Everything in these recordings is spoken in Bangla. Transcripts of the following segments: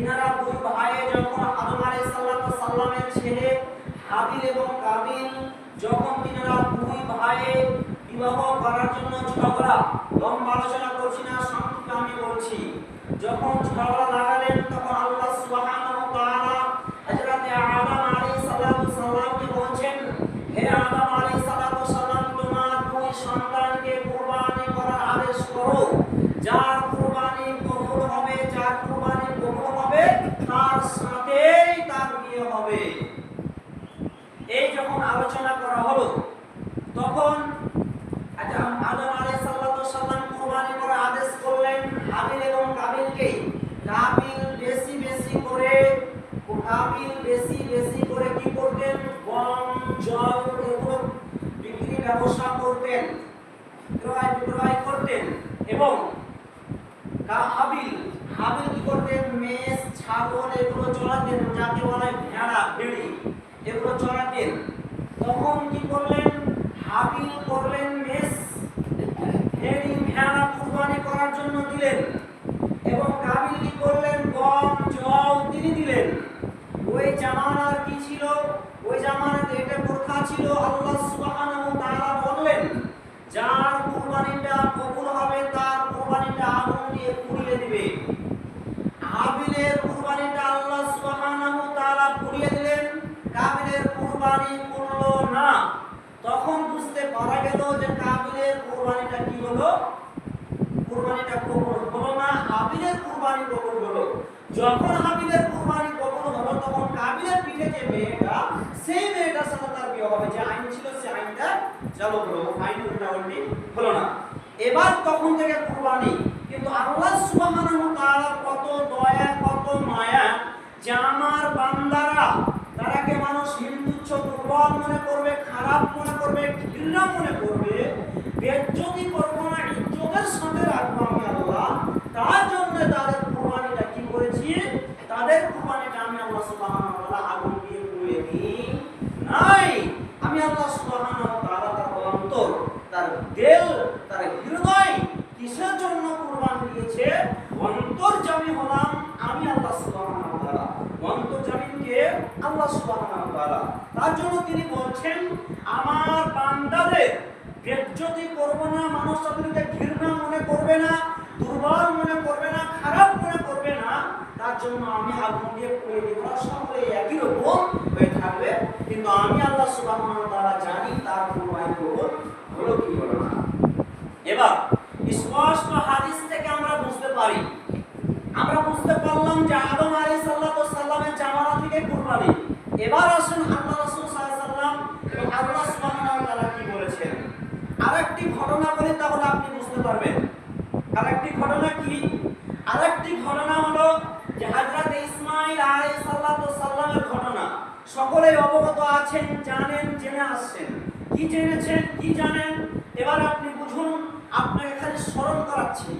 তিনারা দুই ভাই যখন আদম আলাইহিস সালামের ছেলে হাবিল এবং কাবিল, যখন তিনারা দুই ভাই বিবাহ করার জন্য ঝগড়া, লম্বা আলোচনা করছি না সংক্ষিপ্ত আমি বলছি, যখন ঝগড়া লাগালেন, তখন আল্লাহ সুবহানাহু ওয়া তাআলা হযরত আদম আলাইহিস সালামকে বলছেন, হে আদম আলাইহিস সালাম তোমার দুই সন্তানকে কুরবানি করার আদেশ করো, যার হবে। এই যখন আলোচনা করা হলো তখন আচ্ছা, আদম কুরবানি করার আদেশ করলেন হাবিল এবং কাবিলকে। কাবিল বেশি বেশি করে কাবিল বেশি বেশি করে কি করতেন? গম জল এগুলো বিক্রি ব্যবসা করতেন ক্রয় বিক্রয় করতেন এবং কা- হাবিল হাবিল মেষ, ছাগল, এগুলো চড়াতেন, যাকে বলা ভেড়া, ভেড়ি, এগুলো চড়াতেন। তখন কি করলেন? হাবিল করলেন মেষ, ভেড়ি ভেড়া কুরবানি করার জন্য দিলেন। এবং কাবিল কি করলেন? গম, জল তিনি দিলেন। ওই জামানার কি ছিল? ওই জামানাতে এটা প্রথা ছিল। আল্লাহ সুবহানাহু ওয়া তাআলা বললেন, যার কুরবানিটা কবুল হবে, তার কুরবানিটা আগুন দিয়ে পুড়িয়ে দিবে। বুঝতে গেল যে কাবিলের কুরবানিটা কি হলো? কুরবানিটা কবুল হলো না, হাবিলের কুরবানি কবুল হলো। যখন হাবিলের কুরবানি কবুল হলো, তখন কাবিলের পিঠে যে মেয়েটা, সেই মেয়েটার সাথে তার বিয়ে হবে। যে আইন ছিল, সেই আইনটা চালু হলো। আইন উল্টা হলো না। এবার তখন থেকে কুরবানি। কিন্তু আল্লাহ সুবহানাহু তাআলা কত দয়া, কত মায়া যে আমার বান্দারা, তারাকে মানুষ হিন্দুচ্ছ দুর্বল মনে করবে, খারাপ মনে করবে ঘৃণা মনে করবে বেজ্জতি করব না ইজ্জতের সাথে রাখব আমি আল্লাহ তার জন্য তাদের কুরবানিটা কি করেছি তাদের কুরবানিটা আমি আল্লাহ সুবহানাহু ওয়া তাআলা আগুন দিয়ে পুড়িয়ে দিই নাই আমি আল্লাহ সুবহানাহু ওয়া তাআলা তার অন্তর তার দিল তার হৃদয় কিসের জন্য কুরবান দিয়েছে অন্তর্জামী হলাম আমি আল্লাহ সুবহানাহু ওয়া তাআলা অন্তর্জামীকে আল্লাহ সুবহানাহু ওয়া তাআলা তার জন্য তিনি বলছেন আমার বান্দাদের বেজ্জতি করব না মানুষ তাদেরকে ঘৃণা মনে করবে না দুর্বল মনে করবে না খারাপ মনে করবে না তার জন্য আমি আগুন দিয়ে পুড়ে দিব না সকলে একই রকম হয়ে থাকবে কিন্তু আমি আল্লাহ সুবহানাহু তাআলা জানি তার কুরবানি কবুল হলো কি হলো না। এবার, স্পষ্ট হাদিস থেকে আমরা বুঝতে পারি। আমরা বুঝতে পারলাম যে আদম আলাইহিস সাল্লাতু সাল্লামের জামানা থেকে কুরবানি। এবার আসুন আল্লাহ রাসূল সাল্লাল্লাহু আলাইহি আল্লাহ সুবহানাহু তাআলা কি বলেছেন? আরেকটি ঘটনা বলি তাহলে আপনি বুঝতে পারবেন। আরেকটি ঘটনা কি? আরেকটি ঘটনা হলো যে হযরত ইসমাঈল আলাইহিস সাল্লাতু সাল্লামের ঘটনা। সকলেই অবগত আছেন, জানেন, জেনে আসছেন। কি জেনেছেন, কি জানেন? এবার আপনি বুঝুন, আপনাকে খালি স্মরণ করাচ্ছি।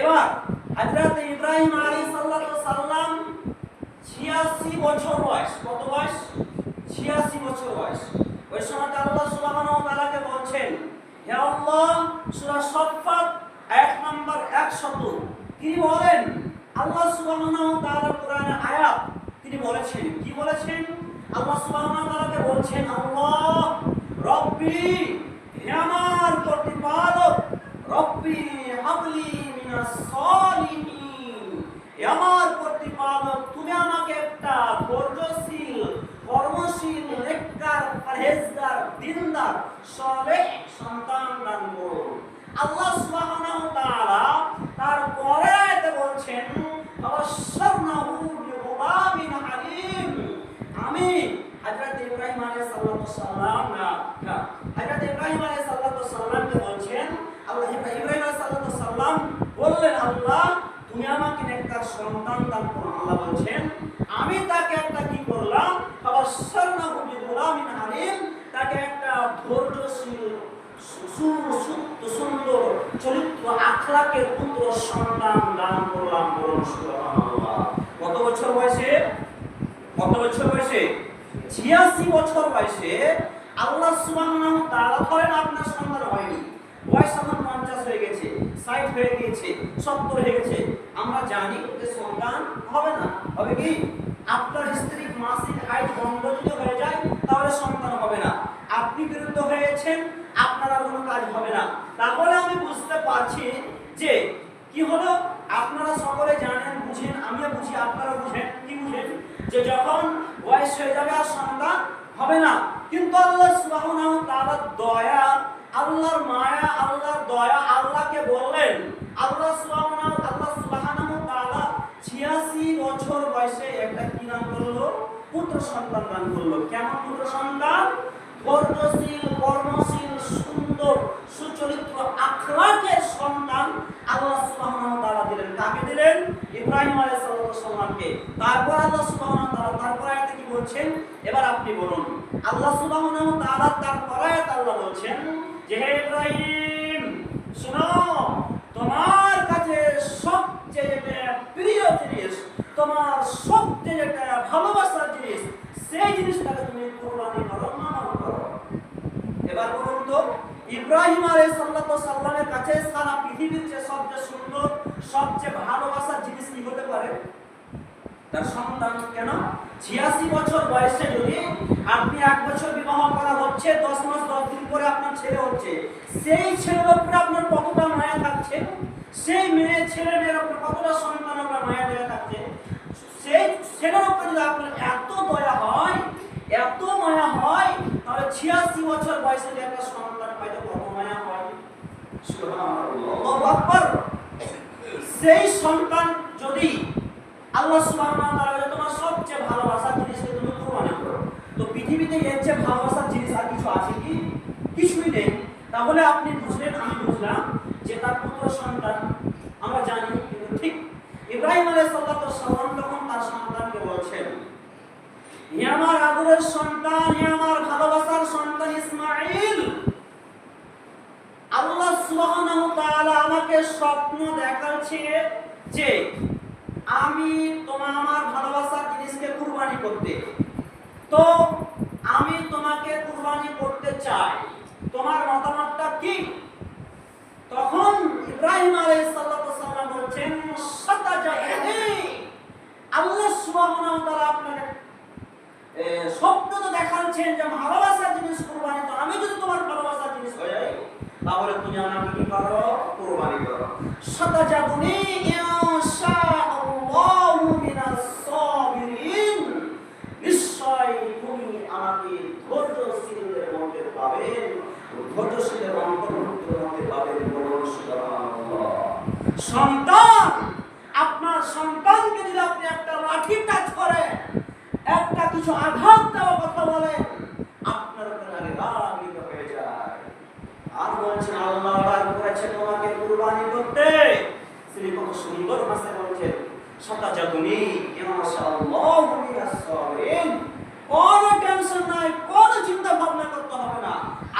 এবার হযরত ইব্রাহিম আলাইহিস সাল্লাতু সাল্লাম 86 বছর বয়স, কত বয়স? 86 বছর বয়স। ওই সময় আল্লাহ সুবহানাহু ওয়া তাআলাকে বলছেন, হে আল্লাহ, সূরা সাফফাত আয়াত নাম্বার 100 তিনি বলেন, আল্লাহ সুবহানাহু ওয়া তাআলা কোরআনের আয়াত। তিনি বলেছেন, কি বলেছেন? আল্লাহ সুবহানাহু ওয়া তাআলাকে বলছেন, আল্লাহ, রব্বি, হে আমার প্রতিপালক, রব্বি হাবলি মিনাস সালিহিন। হে আমার প্রতিপালক, তুমি আমাকে একটা ধৈর্যশীল, কর্মশীল, নেককার, পরহেজগার, দিনদার, সালেহ সন্তান দান করো। আল্লাহ সুবহানাহু ওয়া তাআলা তার পরে আয়াতে বলছেন অবশ্যরনাহু বিগুলামিন হালিম আমি হযরত ইব্রাহিম বললেন, আল্লাহ, তুমি নেককার সন্তান বলছেন, আমি তাকে একটা কি করলাম? হালিম। তাকে একটা ধৈর্যশীল সুন্দর, চরিত্র আখলাকের পুত্র সন্তান দান করলাম বলুন, সুবহানাল্লাহ। কত বছর বয়সে? কত বছর বয়সে? ছিয়াশি বছর বয়সে আল্লাহ সুবহানাহু তাআলা ধরেন আপনার সন্তান হয়নি। বয়স এখন পঞ্চাশ হয়ে গেছে, ষাট হয়ে গেছে, সত্তর হয়ে গেছে। আমরা জানি যে সন্তান হবে না। হবে কি? আপনার স্ত্রী মাসিক হাইট বন্ধ হয়ে যায়, তাহলে সন্তান হবে না। আপনি বিরুদ্ধ হয়েছেন, আপনার আর কোনো কাজ হবে না। তাহলে আমি বুঝতে পারছি যে কি হলো? আপনারা সকলে জানেন, বুঝেন, আমিও বুঝি আপনারা বুঝেন। কি বুঝেন? যে যখন বয়স হয়ে যাবে আর সন্তান হবে না। কিন্তু আল্লাহ সুবহানাহু ওয়া তাআলার দয়া, আল্লাহর মায়া, আল্লাহর দয়া আল্লাহকে বললেন, আল্লাহ সুবহানাহু আল্লাহ সুবহানাহু তাআলা 86 বছর বয়সে একটা কি নাম করল? পুত্র সন্তান দান করল। কেমন পুত্র সন্তান? ধৈর্যশীল কর্মশীল, সুন্দর, সুচরিত্র, আখলাকের সন্তান আল্লাহ সুবহানাহু তাআলা দিলেন। কাকে দিলেন? ইব্রাহিম আলাইহিস সালামকে তারপর আল্লাহ ওয়া তাআলা তারপর আয়াতে কি বলছেন? এবার আপনি বলুন। আল্লাহ ওয়া তাআলা তারপর আয়াতে আল্লাহ বলছেন যে, হে ইব্রাহিম, শোনো, তোমার কাছে সবচেয়ে প্রিয় জিনিস, তোমার সবচেয়ে যেটা ভালোবাসার জিনিস, সেই জিনিসটাকে তুমি কোরবানি করো, মানব করো। এবার বলুন তো, ইব্রাহিম আলাইহিস সালামের কাছে সারা পৃথিবীর যে সবচেয়ে সুন্দর সবচেয়ে ভালোবাসার জিনিস কি হতে পারে? তার সন্তান, কেন? ছিয়াশি বছর বয়সে যদি আপনি এক বছর বিবাহ করা হচ্ছে, দশ মাস, দশ দিন পরে আপনার ছেলে হচ্ছে, সেই ছেলের উপরে আপনার কতটা মায়া থাকছে? সেই মেয়ে, ছেলে মেয়ের উপরে কতটা সন্তান আপনার মায়া দেওয়া থাকছে? সেই ছেলের উপরে যদি আপনার এত দয়া হয়, এত মায়া হয়, তাহলে ছিয়াশি বছর বয়সে যে একটা সন্তান পাইতে কত মায়া হয়? সেই সন্তান যদি আল্লাহ ওয়া তোমার সবচেয়ে ভালোবাসার জিনিসকে তুমি কুরবানি করো। তো পৃথিবীতে এর চেয়ে ভালোবাসার জিনিস আর কিছু আছে কি? কিছুই নেই। তাহলে আপনি বুঝলেন, আমি বুঝলাম যে তার পুত্র সন্তান, আমরা জানি, কিন্তু ঠিক ইব্রাহিম আলাইহিস সালাম তখন তার সন্তানকে বলছেন আমার আদরের সন্তান আমার ভালোবাসার সন্তান ইসমাঈল আল্লাহ সুবহানাহু ওয়া আমাকে স্বপ্ন দেখাচ্ছে যে আমি তোমার আমার ভালোবাসার জিনিসকে কুরবানি করতে। তো আমি তোমাকে কুরবানি করতে চাই। তোমার মতামতটা কি? তখন ইব্রাহিম আলাইহিস সালাম বলছেন আল্লাহ সুবহানাহু ওয়া তাআলা আপনাকে স্বপ্ন তো দেখাচ্ছেন যে ভালোবাসার জিনিস কুরবানি তো। আমি যদি তোমার ভালোবাসার জিনিস হয়ে যাই তাহলে তুমি আমাকে কি করো? কুরবানি করো। সাবিরিন। নিশ্চয় তুমি সন্তান, আপনার সন্তানকে যদি আপনি একটা লাঠি টাচ করে একটা কিছু আঘাত দেওয়া কথা বলেন আপনার উপরে আগে রাগিত হয়ে যায় আর বলছেন আল্লাহ অর্ডার করেছে তোমাকে কুরবানি করতে তিনি সুন্দর ভাষায় বলছেন সাতা জাদুনি টেনশন নাই চিন্তা ভাবনা করতে হবে না।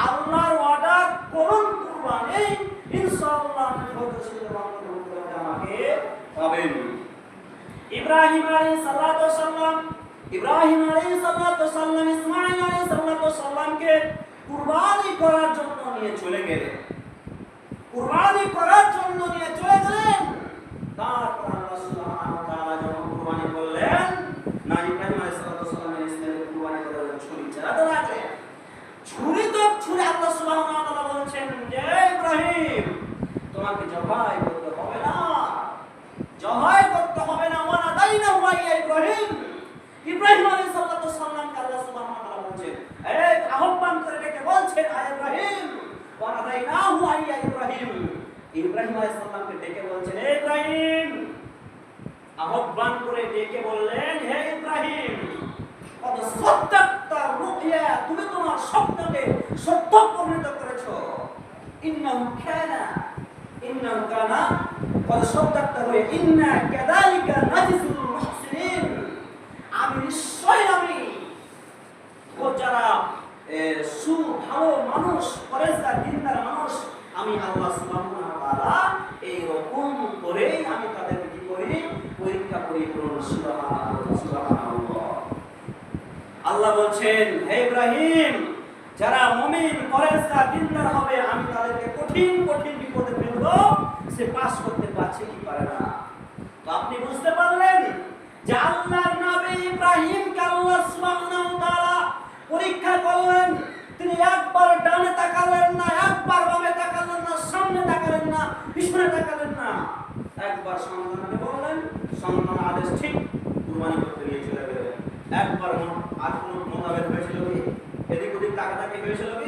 আল্লাহর অর্ডার কুরবানি ইনশাআল্লাহ আপনি বান্দার উপরে আমাকে। পাবেন ইব্রাহিম আলাইহিস সালাতু সাল্লাম ইব্রাহিম আলাইহিস সালাতু সাল্লাম ইসমাঈল আলাইহিস সালাতু সাল্লামকে কুরবানি করার জন্য নিয়ে চলে গেলেন। কুরবানি করার জন্য নিয়ে চলে গেলেন। তারপর আল্লাহ সুবহানাহু ওয়া তাআলা যখন কুরবানি করলেন না ইব্রাহিম আলাইহিস করার ছুরি লাগলেন ছুরি তো ছুরি আল্লাহ ওয়া যে ইব্রাহিম তোমাকে জবাই করতে হবে না জবাই করতে হবে না ওয়ানা দাইনা ওয়াইয়া ইব্রাহিম ইব্রাহিম আলাইহিস সালাতু সাল্লামকে আল্লাহ সুবহানাহু ওয়া তাআলা বলছেন, এই আহ্বান করে ডেকে বলছেন, আয় ইব্রাহিম ওয়ানা দাইনাহু ওয়াইয়া ইব্রাহিম। ইব্রাহিম আলাইহিস ডেকে বলছেন ইব্রাহিম! আহ্বান করে ডেকে বললেন, হে ইব্রাহিম তুমি তোমার স্বপ্নকে সত্য পরিণত করেছ। ইন্নাহু কানা ইন্নাহু কানা, কত সত্যাত্তা হয়ে ইন্না কাযালিকা নাজিসুল যারা দিনদার হবে, আমি তাদেরকে কঠিন কঠিন বিপদে ফেলব। সে পাস করতে পারছে কি পারে না। তো আপনি বুঝতে পারলেন যে আল্লাহর নবী ইব্রাহিম আল্লাহ সুবহানাহু তাআলা পরীক্ষা করলেন। তিনি একবার ডানে তাকালেন না, একবার বামে তাকালেন না, সামনে তাকালেন না, পিছনে তাকালেন না। একবার সন্তানকে বললেন সন্তান আদেশ ঠিক কুরবানি করতে নিয়ে চলে গেলেন। একবার মোতাবেক হয়েছিল কি এদিক ওদিক তাকাতাকি হয়েছিল কি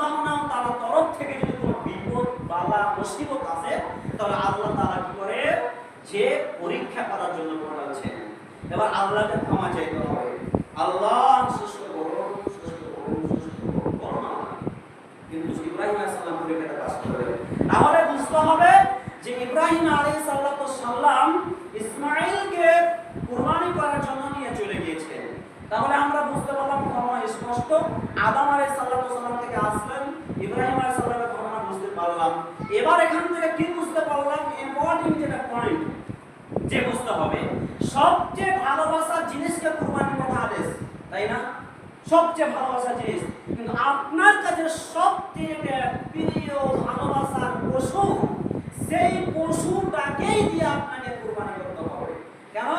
মুসিবত আসে তাহলে আল্লাহ তাআলা কি করে? যে পরীক্ষা করার জন্য পাঠাচ্ছেন এবার আল্লাহকে ক্ষমা চাইতে হবে। আল্লাহ সুস্থ করুন সুস্থ করুন সুস্থ করুন করো কিন্তু ইব্রাহিম আলাইহিস সালাম পরীক্ষাটা পাস তাহলে বুঝতে হবে যে ইব্রাহিম আলাইহিস সালাম ইসমাঈলকে কুরবানি করার জন্য নিয়ে চলে গিয়েছেন। তাহলে আমরা বুঝতে পারলাম ঘটনা স্পষ্ট। আদম আলাইহিস সালাম থেকে আসলেন ইব্রাহিম আলাইহিস সালামের ঘটনা বুঝতে পারলাম এবার এখান থেকে কি বুঝতে পারলাম? ইম্পর্টেন্ট যেটা পয়েন্ট যে বুঝতে হবে, সবচেয়ে ভালোবাসার জিনিসকে কুরবানি করা আদেশ, তাই না? সবচেয়ে ভালোবাসার জিনিস। কিন্তু আপনার কাছে সবচেয়ে প্রিয় ভালোবাসার পশু, সেই পশুটাকেই দিয়ে আপনাকে কুরবানি করতে হবে কেন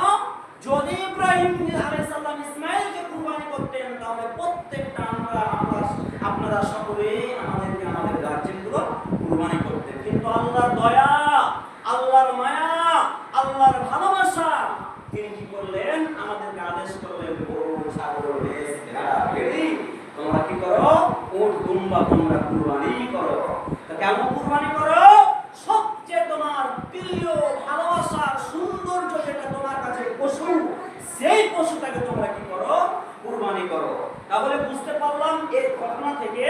যদি ইব্রাহিম আলাইহিস সালাম ইসমাইলকে কুরবানি করতেন তাহলে প্রত্যেকটা আমরা আমরা আপনারা সকলেই আমাদেরকে আমাদের গার্জেনগুলো কুরবানি করতেন কিন্তু আল্লাহর দয়া আল্লাহর মায়া আল্লাহর ভালোবাসা তিনি কি করলেন আমাদেরকে আদেশ করলেন গরু ছাগল মেষ ভেড়া ভেড়ি তোমরা কি করো উট দুম্বা তোমরা কুরবানি করো তো কেমন কুরবানি করো? সবচেয়ে তোমার প্রিয় ভালোবাসার সৌন্দর্য যেটা তোমার কাছে পশু, সেই পশুটাকে তোমরা কি করো? কুরবানি করো। তাহলে বুঝতে পারলাম এই ঘটনা থেকে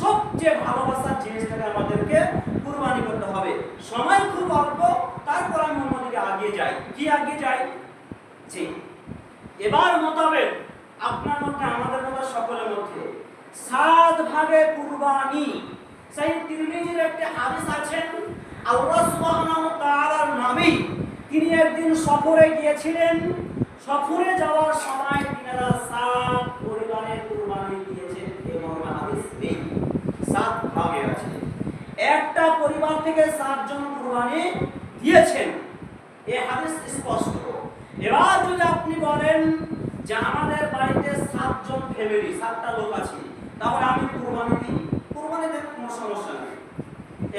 সবচেয়ে ভালোবাসার জিনিসটাকে আমাদেরকে কুরবানি করতে হবে। সময় খুব অল্প, তারপর আমি অন্যদিকে আগিয়ে যাই। কি আগিয়ে যাই? জি। এবার মোতাবেক, আপনার মধ্যে, আমাদের মধ্যে, সকলের মধ্যে সাত ভাগে কুরবানি সেই তিরমিজির একটি হাদিস আছেন, আল্লাহ সুবহানাহু তাআলার নবী তিনি একদিন সফরে গিয়েছিলেন। সফরে যাওয়ার সময় তিনারা সাত পরিবারের কুরবানি দিয়েছেন। এবং হাদিস নেই। সাত ভাগে আছে। একটা পরিবার থেকে সাতজন কুরবানি দিয়েছেন। এই হাদিস স্পষ্ট। এবার যদি আপনি বলেন যে আমাদের বাড়িতে সাতজন ফ্যামিলি সাতটা লোক আছে, তাহলে আমি কুরবানি দিই। দিতে কোনো সমস্যা নেই।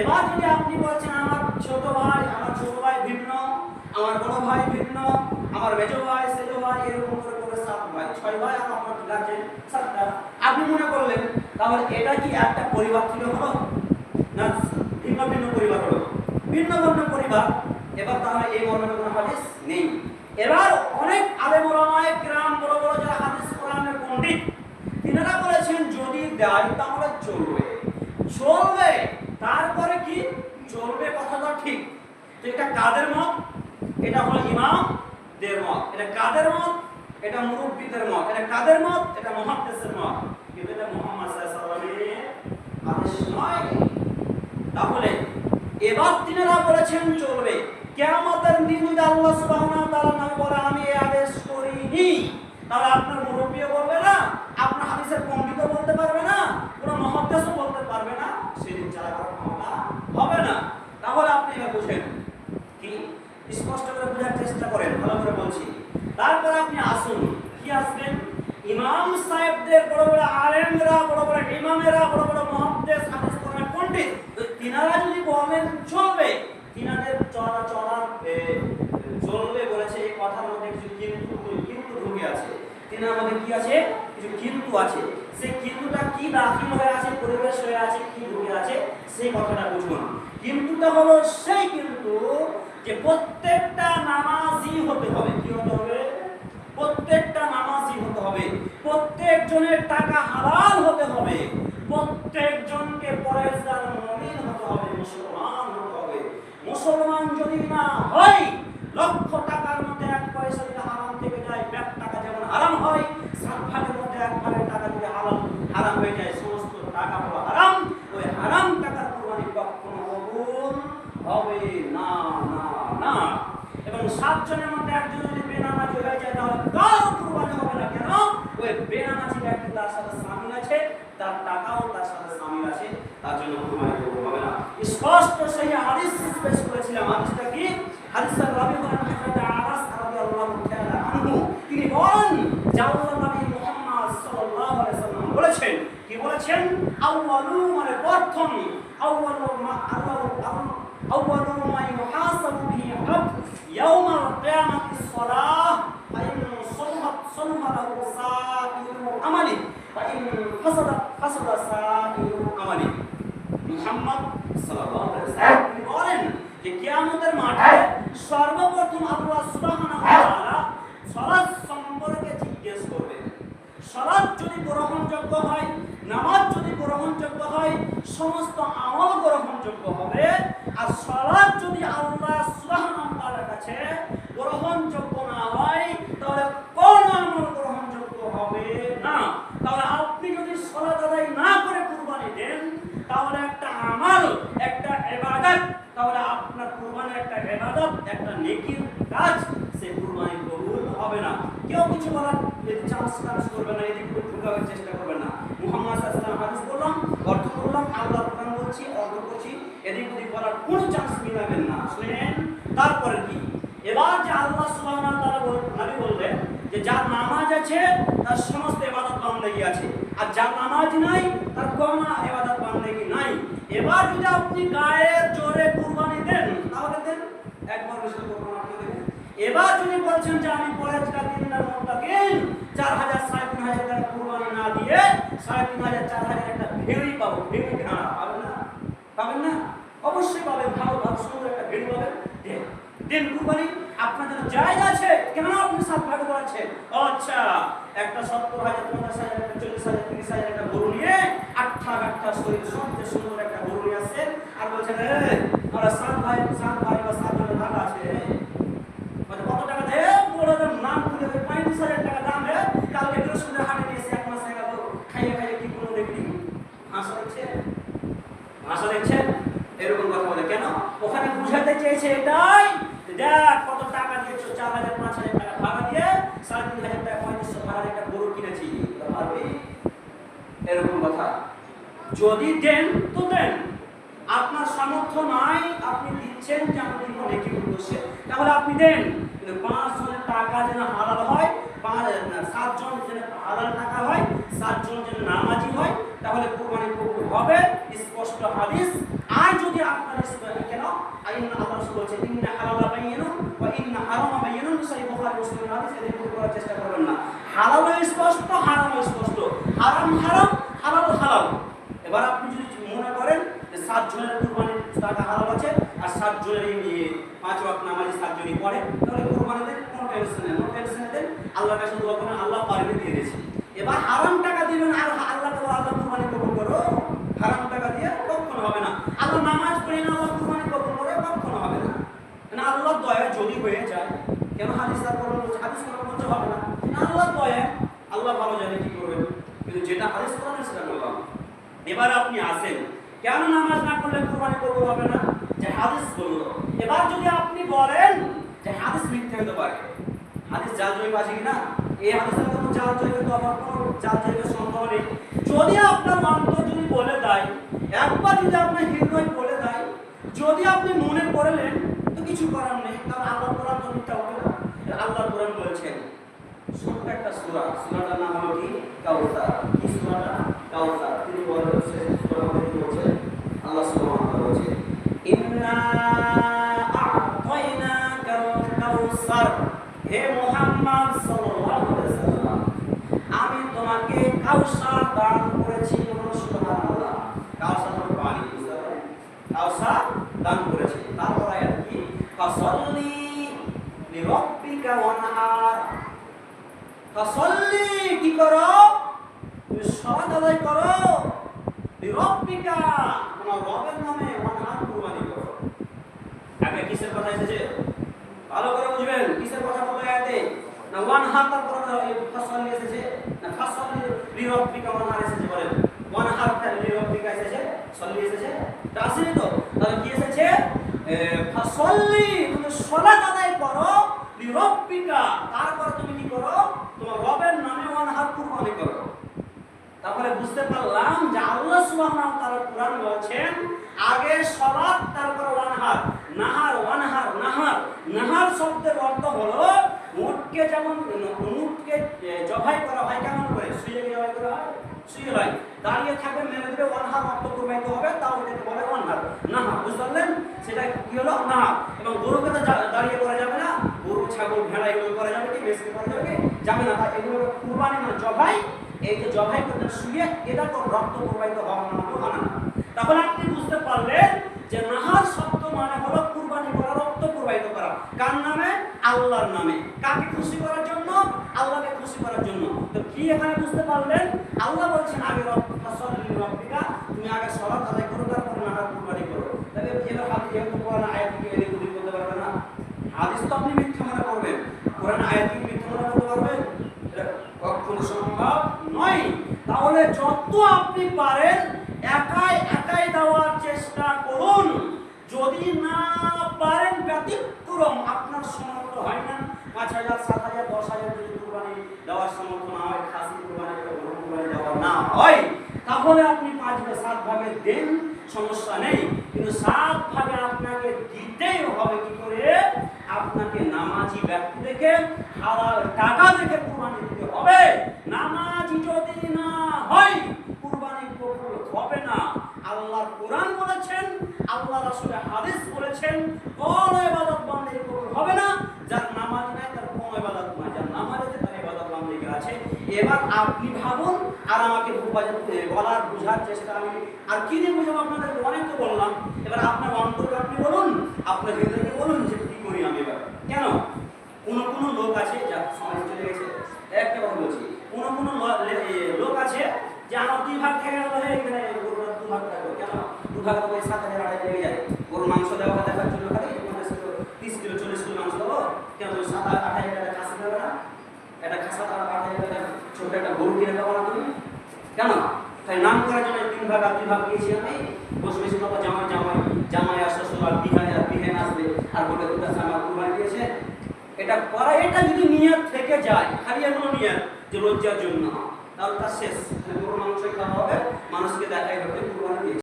এবার যদি আপনি বলছেন, আমার ছোট ভাই, আমার ছোট ভাই ভিন্ন, আমার বড় ভাই ভিন্ন, আমার মেজ ভাই, সেজ ভাই, এরকম করে করে সাত ভাই, ছয় ভাই আর আমার গার্জেন সাতটা আপনি মনে করলেন, তাহলে এটা কি একটা পরিবার থেকে হলো না, ভিন্ন ভিন্ন পরিবার হলো। ভিন্ন ভিন্ন পরিবার, এবার তাহলে এই কোনো হাদিস নেই। এবার অনেক গ্রাম বড় বড় যারা হাদিস কোরআনের পণ্ডিত, তিনারা বলেছেন, যদি দেয় তাহলে চলবে। চলবে। তারপরে কি? চলবে কথাটা ঠিক। এটা কাদের মত? এটা হলো ইমামদের মত। এটা কাদের মত? এটা মুরব্বীদের মত। এটা কাদের মত? এটা মুহাদ্দিসের মত। কিন্তু এটা মুহাম্মদ আদেশ নয়। তাহলে এবার তিনারা বলেছেন চলবে। কেয়ামতের দিন যদি আল্লাহ সুবহানাহু তাআলা নামে বলে, আমি এই আদেশ করিনি, তাহলে আপনার মুরব্বীও বলবে না, আপনার হাদিসের পণ্ডিতও বলতে পারবে না। কোনো মহাদ্দেশও বলতে পারবে না, সেদিন চালা করার হবে না। তাহলে আপনি এবার বুঝেন। কি? স্পষ্ট করে বোঝার চেষ্টা করেন, ভালো বলছি। তারপর আপনি আসুন। কি আসবেন? ইমাম সাহেবদের বড় বড় আলেমরা, বড় বড় ইমামেরা, বড় বড় মহাদ্দেশ হাদিস তিনারা যদি বলেন, চলবে। তিনাদের চলা চলার চলবে বলেছে, এই কথার মধ্যে কিছু কিন্তু কিন্তু ঢুকে আছে। তিনার মধ্যে কি আছে? কিছু কিন্তু আছে। কি দাখিল হয়ে আছে, পরিবেশ হয়ে আছে, কি ঢুকে আছে, সেই কথাটা বুঝুন কিন্তুটা হলো সেই কিন্তু যে প্রত্যেকটা নামাজি হতে হবে। কি হতে হবে? প্রত্যেকটা নামাজি হতে হবে। প্রত্যেকজনের টাকা হালাল হতে হবে। প্রত্যেকজনকে পরেজগার মুমিন হতে হবে, মুসলমান হতে হবে। মুসলমান যদি না হয়, লক্ষ টাকার মধ্যে এক পয়সা যদি হারাম থেকে যায় ব্যাগ টাকা যেমন হারাম হয় সাত ভাগের মধ্যে এক ভাগের টাকা যদি হালাল সাতজনের মধ্যে একজন যদি বেনামাজি হয়ে যায় তাহলে কারও কুরবানি হবে না কেন ওই বেনামাজি ব্যক্তি তার সাথে সামিল আছে তার টাকাও তার সাথে সামিল আছে তার জন্য কুরবানি করতে হবে না স্পষ্ট সেই হাদিস পেশ করেছিলাম হাদিসটা কি হাদিসের রাবি বলেন হযরত আনাস রাদিয়াল্লাহু তাআলা আনহু তিনি বলেন যে আল্লাহ নবী মুহাম্মদ সাল্লাল্লাহু আলাইহি সাল্লাম বলেছেন কি বলেছেন আউয়ালু মানে প্রথম আউয়ালু মা আল্লাহু আউয়ালু মা ইউহাসাবু বিহি আব করবে সালাত যদি গ্রহণযোগ্য হয়, নামাজ যদি গ্রহণযোগ্য হয়, সমস্ত আমল গ্রহণযোগ্য হবে। আর সালাত যদি আল্লাহ সুবহানাহু কাছে গ্রহণযোগ্য না হয়, তাহলে কোন আমল গ্রহণযোগ্য হবে না? তাহলে আপনি যদি সালাত আদায় না করে কুরবানি দেন, তাহলে একটা আমাল, একটা ইবাদত, তাহলে আপনার কুরবানি একটা ইবাদত, একটা নেকির কাজ সে কুরবানি কবুল হবে না। কেউ কিছু বলার চান্স চান্স করবে না, এদিক ঢুকাবার চেষ্টা করবে না। মুহাম্মদ সাল্লাল্লাহু হাদিস বললাম, অর্থ করলাম আল্লাহ কোরআন বলছি, অর্থ করছি এদিক ওদিক বলার কোনো চান্স মিলাবেন না। শুনেন, তারপরে কি? এবার যে আল্লাহ সুবহানাহু ওয়া বললেন যে যার নামাজ আছে, তার সমস্ত ইবাদত বান্দেগী আছে। আর যার নামাজ নাই, তার কোনো ইবাদত বান্দেগী নাই। এবার যদি আপনি গায়ের জোরে কুরবানি দেন, তাহলে দেন। একবার বেশি করবেন আপনি দেবেন এবার যদি বলছেন যে আমি পরেজটা মুত্তাকিন চার হাজার সাড়ে তিন হাজার টাকা কুরবানি না দিয়ে সাড়ে তিন হাজার, চার হাজার একটা ভেড়ি পাবো। ভেড়ি ঘাড়া পাবেন না? পাবেন না? অবশ্যই পাবেন। ভালো ভালো সুন্দর একটা ভেড়ি পাবেন। দেন দেন কুরবানি আপনার জন্য জায়গা আছে? কেন আপনি সাত ভাগ করাচ্ছেন? আচ্ছা একটা সত্তর হাজার পঞ্চাশ হাজার একটা চল্লিশ হাজার তিরিশ হাজার একটা গরু নিয়ে আটটা আটটা শরীর সবচেয়ে সুন্দর একটা গরু নিয়ে আসছেন। আর বলছেন "এই, আমরা সাত ভাই সাত ভাই বা সাত জনের ভাগ আছে। মানে কত টাকা দে দেন নাম খুলে পঁয়ত্রিশ হাজার টাকা দাম রে কালকে বৃহস্পতিবার হাটে নিয়েছে এক মাস গেল খাইয়ে খাইয়ে কি কোনো দেখবি হাসা দেখছে ভাষা দেখছেন এরকম কথা বলে কেন ওখানে বুঝাতে চেয়েছে এটাই দেখ কত টাকা দিয়েছ, চার হাজার, পাঁচ হাজার টাকা ভাড়া দিয়ে সাড়ে তিন হাজার টাকা পঁয়ত্রিশশো ভাড়া একটা গরু কিনেছি। পারবে? এরকম কথা। যদি দেন তো দেন। আপনার সামর্থ্য নাই, আপনি দিচ্ছেন যে আমি দিব নেকি উদ্দেশ্যে। তাহলে আপনি দেন। পাঁচ জনের টাকা যেন হালাল হয়, পাঁচ সাতজন যেন হালাল টাকা হয়, সাতজন যেন নামাজি হয় তাহলে কোরবানি কবুল হবে, স্পষ্ট হাদিস। আর যদি আপনার ইস- কেন আইন আল্লাহ রাসূল বলছে, ইন্না হালালা বাইয়িনুন ওয়া ইন্না হারামা বাইয়িনুন সহিহ বুখারী, মুসলিম হাদিস এদের ভুল করার চেষ্টা করবেন না। হালাল স্পষ্ট হারাম স্পষ্ট। হারাম হারাম হালাল হালাল। এবার আপনি যদি মনে করেন যে সাত জনের কুরবানির টাকা হারাম আছে, আর সাত জনের পাঁচ ওয়াক্ত নামাজি সাত জনই পড়ে, তাহলে কুরবানি দেন, কোনো টেনশন নেই। কোনো টেনশন দেন আল্লাহর কাছে দোয়া করেন, আল্লাহ পারবে দিয়ে দিয়েছে। এবার হারাম টাকা দিবেন আর আল্লাহ আল্লাহ কুরবানি কবুল করো হারাম টাকা দিয়ে কখনো হবে না আল্লাহ নামাজ পড়ে না আল্লাহ কুরবানি কবুল করে কখনো হবে না মানে আল্লাহর দয়া যদি হয়ে যায় কেন হাদিস তার কোরআন বলছে হাদিস কোরআন বলছে হবে না। না আল্লাহর আল্লাহ ভালো জানে কি করবেন। কিন্তু যেটা হাদিস কোরআন সেটা বললাম এবার আপনি আসেন। কেন নামাজ না করলে কোরবানি কবুল হবে না? যে হাদিস বলল। এবার যদি আপনি বলেন যে হাদিস মিথ্যে হতে পারে। হাদিস জাল জয়ী আছে কিনা? এই হাদিসের কোনো জাল জয়ী তো আমার কোনো জাল জয়ী সম্ভব নেই। যদি আপনার অন্তর যদি বলে দেয়, একবার যদি আপনার হৃদয় বলে দেয়, যদি আপনি মনে করলেন তো কিছু করার নেই কারণ আল্লাহ কোরআন তো মিথ্যা হবে না আল্লাহ কোরআন বলছেন ছোট্ট একটা সূরা সূরাটার নাম হলো কি কাউসার কি সূরাটা কাউসার, তিনি বলেন সূরা মধ্যে কি আল্লাহ সুবহানাহু ওয়া ইন্না আ'তাইনাকাল কাউসার। হে মুহাম্মদ আমি তোমাকে কাউসার দান করেছি দান করেছি। তারপর আয়াত কি? ফাসাল্লি লিরাব্বিকা ওয়ানহার ফাসল্লি কি করো? সালাত আদায় করো। বিরব্বিকা তোমার রবের নামে ওয়ানহার কুরবানি করো। আগে কিসের কথা এসেছে? ভালো করে বুঝবেন, কিসের কথা বলা আয়াতে না ওয়ানহার তারপর ফাসল্লি এসেছে? না ফাসল্লি বিরব্বিকা ওয়ানহার এসেছে বলেন। ওয়ানহার বিরব্বিকা এসেছে? সল্লি এসেছে? তা আসেনি তো? তাহলে কি এসেছে? ফাসল্লি, তুমি সালাত আদায় করো, লিরব্বিকা। তারপর তুমি কি করো? তোমার রবের নামে ওয়ানহার কুরবানি করো। তারপরে বুঝতে পারলাম যে আল্লাহ সুবহানাহু তাআলা কুরআন বলছেন, আগে সালাত তারপর ওয়ানহার। নাহার ওয়ানহার, নাহার। নাহার শব্দের অর্থ হলো উটকে যেমন, উটকে জবাই করা হয়, কেমন করে? শুয়ে জবাই করা হয়? শুয়ে হয়। দাঁড়িয়ে থাকবে, মেরে দেবে, ওয়ানহার অর্থ কুরবানি হবে, তাও এটাকে বলে ওয়ানহার। নাহার, বুঝতে পারলেন? সেটা কি হলো? নাহার। এবং গরুকে তো দাঁড়িয়ে করা যাবে না। গরু, ছাগল, ভেড়া, এগুলো করা যাবে কি? বেশি করা যাবে যাবে না। তাই এগুলো কুরবানি মানে জবাই এই যে জবাই করতে শুয়ে এটা তো রক্ত প্রবাহিত হওয়া না হলো না তখন আপনি বুঝতে পারলেন যে নাহার শব্দ মানে হলো কুরবানি করা, রক্ত প্রবাহিত করা। কার নামে? আল্লাহর নামে। কাকে খুশি করার জন্য? আল্লাহকে খুশি করার জন্য। তো কি এখানে বুঝতে পারলেন? আল্লাহ বলছেন, আগে রব্বিকা তুমি আগে সালাত আদায় করো, তারপরে নাহার কুরবানি করো। তাহলে এবার হাদিস যেহেতু কোরআন আয়াত থেকে এদিক ওদিক করতে পারবে না। হাদিস তো আপনি মিথ্যা মনে করবেন। কোরআন আয়াত থেকে মিথ্যা মনে করতে পারবেন এটা কখনো সম্ভব নয় তাহলে যত আপনি পারেন, একাই একাই দেওয়ার চেষ্টা করুন। যদি না পারেন, ব্যতিক্রম আপনার সমর্থ হয় না। পাঁচ হাজার, সাত হাজার, দশ হাজার যদি কুরবানি দেওয়ার সমর্থ না হয়, খাসি কুরবানি কুরবানি দেওয়া না হয়, তাহলে আপনি পাঁচ সাত ভাগে দেন, সমস্যা নেই। কিন্তু সাত ভাগে আপনাকে দিতেই হবে কি করে? আপনাকে নামাজি ব্যক্তি দেখে, হালাল টাকা দেখে কুরবানি দিতে হবে। নামাজি যদি না হয়, কুরবানি কবুল হবে না। আল্লাহ কোরআন বলেছেন আল্লাহ রাসূল হাদিস বলেছেন, কোন ইবাদত বান্দে কবুল হবে না। যার নামাজ নাই, তার কোন ইবাদত নাই। যার নামাজ আছে, তার ইবাদত বান্দে আছে এবার আপনি ভাবুন আর আমাকে বলার বোঝার চেষ্টা আমি আর কি দিয়ে বুঝাবো আপনাদের অনেক তো বললাম। এবার আপনার অন্তরকে আপনি বলুন। আপনার হৃদয়কে বলুন যে কি করি আমি এবার কেন কোন কোন লোক আছে যা সমাজ চলে গেছে একটা কথা বলছি কোন কোন ল- লে- এ, লোক আছে যে আমার দুই ভাগ থেকে গেল হে, এখানে গরুর দু ভাগ থাকবে কেন দু ভাগ তো ওই সাত হাজার আড়াই লেগে যায় গরুর মাংস দেওয়া হয় দেখার জন্য খালি পঞ্চাশ কিলো তিরিশ কিলো চল্লিশ কিলো মাংস দেবো কেন ওই সাত আট হাজার টাকা খাসি দেবে না একটা খাসা তারা আট হাজার টাকা ছোট একটা গরু কিনে দেবো না তুমি কেন তাই নাম করার জন্য ভাগ দিয়েছি আমি, বসে বসে বাবা জামাই জামাই জামাই আর সময় বিহানে আর বিহান আসবে আর বলে দুটো আমার কুরবানি দিয়েছে। এটা করা, এটা যদি নিয়ে থেকে যায়, খালি এমন নিয়ত যে লজ্জার জন্য তাহলে তার শেষ।